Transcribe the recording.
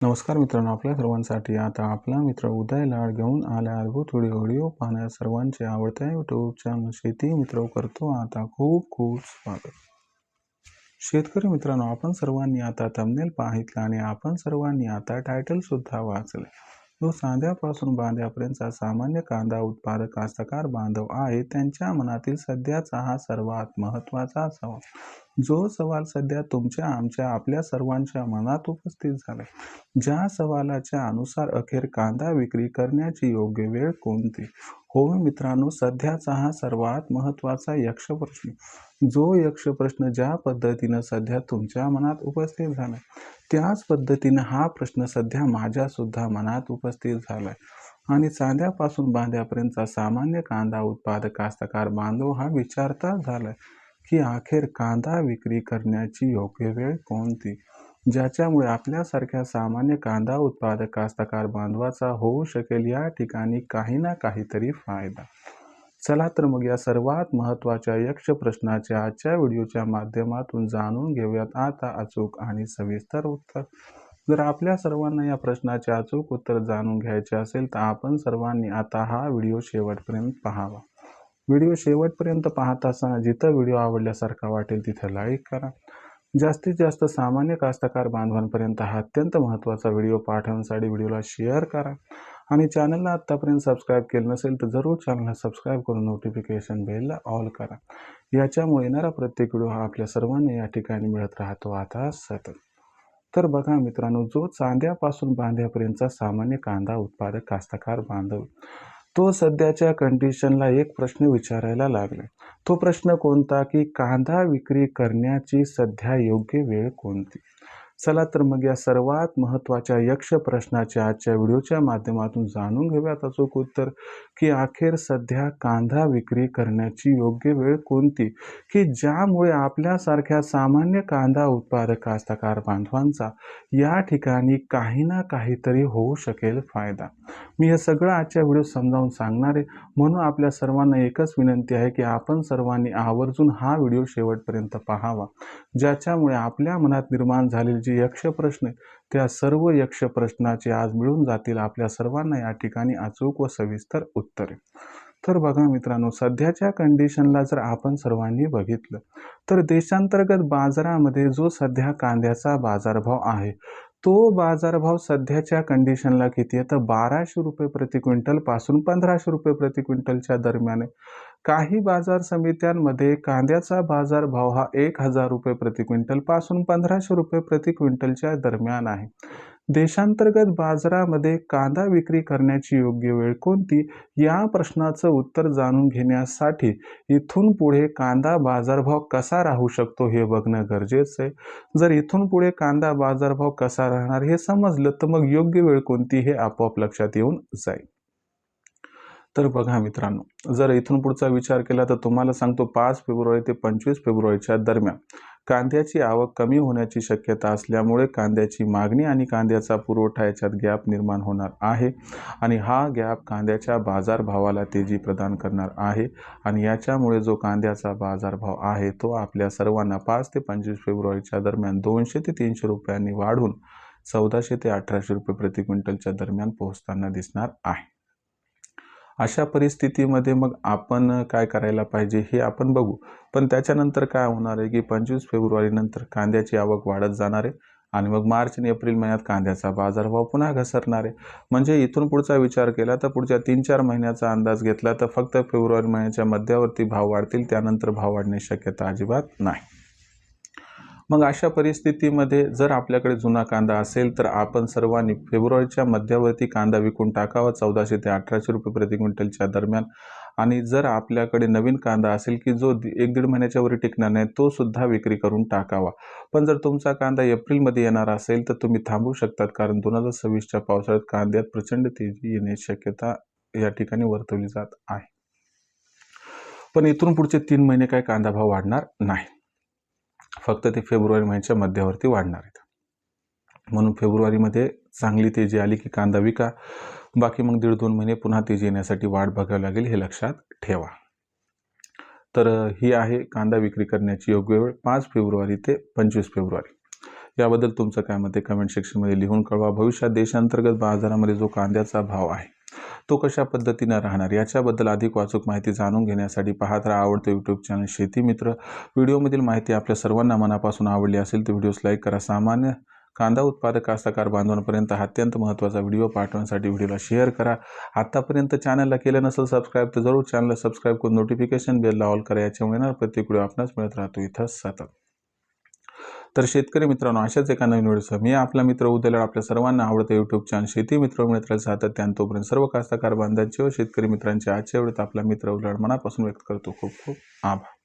नमस्कार मित्रांनो आपल्या सर्वांसाठी आता आपला मित्र उदय लाड घेऊन आल्या अद्भुत व्हिडिओ व्हिडिओ पाहण्या सर्वांचे आवडत्या यूट्यूब चॅनल शेती मित्र करतो. आता खूप खूप स्वागत. शेतकरी मित्रांनो आपण सर्वांनी आता तमनेल पाहितला आणि आपण सर्वांनी आता टायटल सुद्धा वाचले जो सांध्यापासून बांध्यापर्यंतचा सामान्य कांदा उत्पादक कास्तकार बांधव आहे त्यांच्या मनातील सध्याचा हा सर्वात महत्त्वाचा सवाल. जो सवाल सध्या तुमच्या आमच्या आपल्या सर्वांच्या मनात उपस्थित झालाय. ज्या सवालाच्या अनुसार अखेर कांदा विक्री करण्याची योग्य वेळ कोणती? हो मित्रांनो सध्याचा हा सर्वात महत्त्वाचा यक्ष प्रश्न जो यक्ष प्रश्न ज्या पद्धतीनं सध्या तुमच्या मनात उपस्थित झालाय त्याच पद्धतीनं हा प्रश्न सध्या माझ्या सुद्धा मनात उपस्थित झालाय. आणि चांद्यापासून बांध्यापर्यंतचा सामान्य कांदा उत्पादक कास्तकार बांधव हा विचारता झालाय. की अखेर कांदा विक्री करण्याची योग्य वेळ कोणती? ज्याच्यामुळे आपल्यासारख्या सामान्य कांदा उत्पादक कास्तकार बांधवाचा होऊ शकेल या ठिकाणी काही ना काहीतरी फायदा. चला तर मग या सर्वात महत्त्वाच्या यक्ष प्रश्नाच्या आजच्या व्हिडिओच्या माध्यमातून जाणून घेऊयात आता अचूक आणि सविस्तर उत्तर. जर आपल्या सर्वांना या प्रश्नाचे अचूक उत्तर जाणून घ्यायचे असेल तर आपण सर्वांनी आता हा व्हिडिओ शेवटपर्यंत पाहावा. व्हिडिओ शेवटपर्यंत पाहत असताना जिथं व्हिडिओ आवडल्यासारखा वाटेल तिथं लाईक करा. जास्तीत जास्त सामान्य कास्तकार बांधवांपर्यंत हा अत्यंत महत्त्वाचा व्हिडिओ पाठवण्यासाठी व्हिडिओला शेअर करा. आणि चॅनलला आत्तापर्यंत सबस्क्राईब केलं नसेल तर जरूर चॅनलला सबस्क्राईब करून नोटिफिकेशन बेलला ऑल करा. याच्यामुळे येणारा प्रत्येक व्हिडिओ हा आपल्या सर्वांना या ठिकाणी मिळत राहतो. आता सतत. तर बघा मित्रांनो जो चांद्यापासून बांध्यापर्यंतचा सामान्य कांदा उत्पादक कास्तकार बांधव तो सध्याच्या कंडिशनला एक प्रश्न विचारायला लागला. तो प्रश्न कोणता? की कांदा विक्री करण्याची सध्या योग्य वेळ कोणती? चला तर मग या सर्वात महत्त्वाच्या यक्ष प्रश्नाच्या आजच्या व्हिडिओच्या माध्यमातून जाणून घेऊयात. अचूक उत्तर की अखेर सध्या कांदा विक्री करण्याची योग्य वेळ कोणती? की ज्यामुळे आपल्यासारख्या सामान्य कांदा उत्पादक कास्तकार बांधवांचा या ठिकाणी काही ना काहीतरी होऊ शकेल फायदा? मी हे सगळं आजच्या व्हिडिओ समजावून सांगणार आहे. म्हणून आपल्या सर्वांना एकच विनंती आहे की आपण सर्वांनी आवर्जून हा व्हिडिओ शेवटपर्यंत पाहावा. ज्याच्यामुळे आपल्या मनात निर्माण झालेली जे यक्षप्रश्न त्या सर्व यक्ष प्रश्नाचे आज मिळून जातील आपल्या सर्वांना या ठिकाणी अचूक व सविस्तर उत्तरे. तर बघा मित्रांनो सध्याच्या कंडिशनला जर आपण सर्वांनी बघितलं तर देशांतर्गत बाजारामध्ये जो सध्या कांद्याचा बाजारभाव आहे तो बाजारभाव सध्याच्या कंडिशनला किती आहे? तर बाराशे रुपये प्रति क्विंटलपासून पंधराशे रुपये प्रति क्विंटलच्या दरम्यान आहे. काही बाजार समित्यांमध्ये कांद्याचा बाजारभाव हा एक हजार रुपये प्रति क्विंटलपासून पंधराशे रुपये प्रति क्विंटलच्या दरम्यान आहे. देशांतर्गत बाजारामध्ये कांदा विक्री करण्याची योग्य वेळ कोणती? या प्रश्नाचं उत्तर जाणून घेण्यासाठी इथून पुढे कांदा बाजारभाव कसा राहू शकतो हे बघणं गरजेचं आहे. जर इथून पुढे कांदा बाजारभाव कसा राहणार हे समजलं तर मग योग्य वेळ कोणती हे आपोआप लक्षात येऊन जाईल. तर बघा मित्रांनो जर इथून पुढचा विचार केला तर तुम्हाला सांगतो पाच फेब्रुवारी ते पंचवीस फेब्रुवारीच्या दरम्यान कांद्याची आवक कमी होण्याची शक्यता असल्यामुळे कांद्याची मागणी आणि कांद्याचा पुरवठा याच्यात गॅप निर्माण होणार आहे आणि हा गॅप कांद्याच्या बाजारभावाला तेजी प्रदान करणार आहे आणि याच्यामुळे जो कांद्याचा बाजारभाव आहे तो आपल्या सर्वांना पाच ते पंचवीस फेब्रुवारीच्या दरम्यान दोनशे ते तीनशे रुपयांनी वाढून चौदाशे ते अठराशे रुपये प्रति क्विंटलच्या दरम्यान पोहोचताना दिसणार आहे. अशा परिस्थितीमध्ये मग आपण काय करायला पाहिजे हे आपण बघू. पण त्याच्यानंतर काय होणार आहे की पंचवीस फेब्रुवारीनंतर कांद्याची आवक वाढत जाणार आहे आणि मग मार्च आणि एप्रिल महिन्यात कांद्याचा बाजारभाव पुन्हा घसरणार आहे. म्हणजे इथून पुढचा विचार केला तर पुढच्या तीन चार महिन्याचा अंदाज घेतला तर फक्त फेब्रुवारी महिन्याच्या मध्यावरती भाव वाढतील त्यानंतर भाव वाढण्याची शक्यता अजिबात नाही. मग अशा परिस्थितीमध्ये जर आपल्याकडे जुना कांदा असेल तर आपण सर्वांनी फेब्रुवारीच्या मध्यावरती कांदा विकून टाकावा चौदाशे ते अठराशे रुपये प्रति क्विंटलच्या दरम्यान. आणि जर आपल्याकडे नवीन कांदा असेल की जो एक दीड महिन्याच्या वर टिकणार नाही तो सुद्धा विक्री करून टाकावा. पण जर तुमचा कांदा एप्रिलमध्ये येणार असेल तर तुम्ही थांबू शकतात कारण दोन हजार सव्वीसच्या पावसाळ्यात कांद्यात प्रचंड तेजी येण्याची शक्यता या ठिकाणी वर्तवली जात आहे. पण इथून पुढचे तीन महिने काय कांदा भाव वाढणार नाही. फक्त ते फेब्रुवारी महिन्याच्या मध्यावरती वाढणार आहेत. म्हणून फेब्रुवारीमध्ये चांगली तेजी आली की कांदा विका बाकी मग दीड दोन महिने पुन्हा तेजी येण्यासाठी वाट बघावी लागेल हे लक्षात ठेवा. तर ही आहे कांदा विक्री करण्याची योग्य वेळ पाच फेब्रुवारी ते पंचवीस फेब्रुवारी. याबद्दल तुमचं काय मत आहे? कमेंट सेक्शनमध्ये लिहून कळवा. भविष्यात देशांतर्गत बाजारामध्ये जो कांद्याचा भाव आहे तो कशा पद्धतीनं राहणार? याच्याबद्दल अधिक वाचूक माहिती जाणून घेण्यासाठी पाहत राहा आवडतं यूट्यूब चॅनल शेती मित्र. व्हिडिओमधील माहिती आपल्या सर्वांना मनापासून आवडली असेल तर व्हिडिओस लाईक करा. सामान्य कांदा उत्पादक कास्तकार बांधवांपर्यंत हा अत्यंत महत्त्वाचा व्हिडिओ पाठवण्यासाठी व्हिडिओला शेअर करा. आत्तापर्यंत चॅनलला केलं नसेल सबस्क्राईब तर जरूर चॅनलला सबस्क्राईब करून नोटिफिकेशन बेलला ऑल करा. याच्यामुळे ना प्रत्येक व्हिडिओ आपणास मिळत राहतो. इथं सतत. तर शेतकरी मित्रांनो अशाच एका नवीन व्हिडिओसह मी आपला मित्र उद्याला आपल्या सर्वांना आवडतं यूट्यूब चॅनल शेती मित्र मित्र सातत्यानं तोपर्यंत सर्व कास्तकार बांधांचे व शेतकरी मित्रांचे आजच्या वेळेत आपला मित्र उलाड मनापासून व्यक्त करतो. खूप खूप आभार.